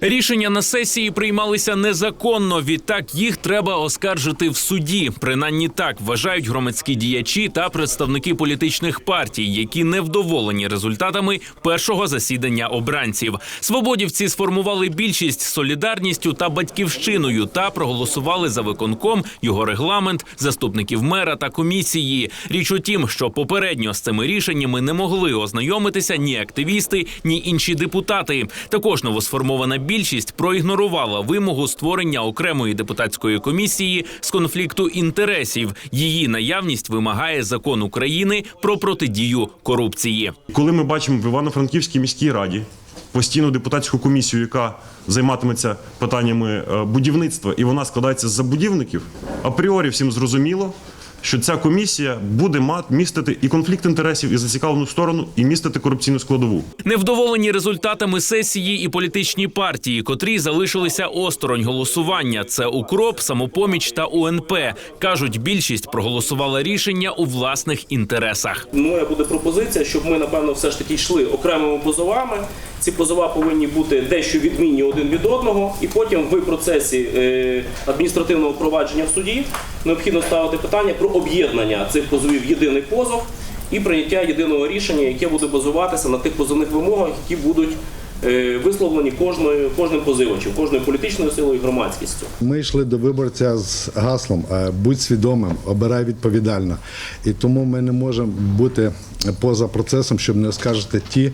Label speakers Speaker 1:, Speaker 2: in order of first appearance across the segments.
Speaker 1: Рішення на сесії приймалися незаконно. Відтак їх треба оскаржити в суді. Принаймні так вважають громадські діячі та представники політичних партій, які невдоволені результатами першого засідання обранців. Свободівці сформували більшість солідарністю та батьківщиною та проголосували за виконком, його регламент, заступників мера та комісії. Річ у тім, що попередньо з цими рішеннями не могли ознайомитися ні активісти, ні інші депутати. Також новосформована більшість проігнорувала вимогу створення окремої депутатської комісії з конфлікту інтересів. Її наявність вимагає закон України про протидію корупції.
Speaker 2: Коли ми бачимо в Івано-Франківській міській раді постійну депутатську комісію, яка займатиметься питаннями е, будівництва, і вона складається з забудівників, апріорі всім зрозуміло, що ця комісія буде мати містити і конфлікт інтересів, і зацікавлену сторону, і містити корупційну складову.
Speaker 1: Невдоволені результатами сесії і політичні партії, котрі залишилися осторонь голосування. Це укроп, самопоміч та УНП. кажуть, більшість проголосувала рішення у власних інтересах.
Speaker 3: Моя буде пропозиція, щоб ми напевно все ж таки йшли окремими позовами. Ці позова повинні бути дещо відмінні один від одного, і потім в процесі е, адміністративного провадження в суді необхідно ставити питання про об'єднання цих позовів в єдиний позов і прийняття єдиного рішення, яке буде базуватися на тих позовних вимогах, які будуть висловлені кожною кожним позивачем, кожною політичною силою і громадськістю.
Speaker 4: Ми йшли до виборця з гаслом е, будь свідомим, обирай відповідально. І тому ми не можемо бути поза процесом, щоб не оскаржити ті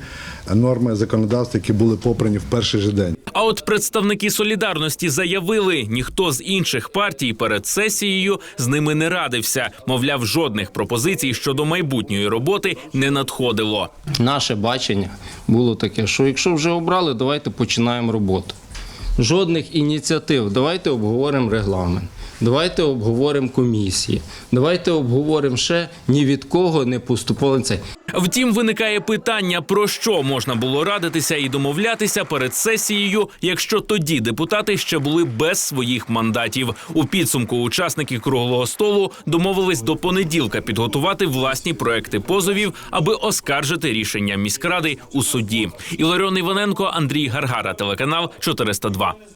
Speaker 4: норми законодавства, які були попрані в перший же день.
Speaker 1: А от представники солідарності заявили, ніхто з інших партій перед сесією з ними не радився. Мовляв, жодних пропозицій щодо майбутньої роботи не надходило.
Speaker 5: Наше бачення було таке, що якщо вже обрали, давайте починаємо роботу. Жодних ініціатив. Давайте обговоримо регламент. Давайте обговоримо комісії. Давайте обговоримо ще ні від кого не поступало це.
Speaker 1: Втім, виникає питання, про що можна було радитися і домовлятися перед сесією, якщо тоді депутати ще були без своїх мандатів. У підсумку учасники круглого столу домовились до понеділка підготувати власні проекти позовів, аби оскаржити рішення міськради у суді. Іларіон Іваненко, Андрій Гаргара, телеканал 402.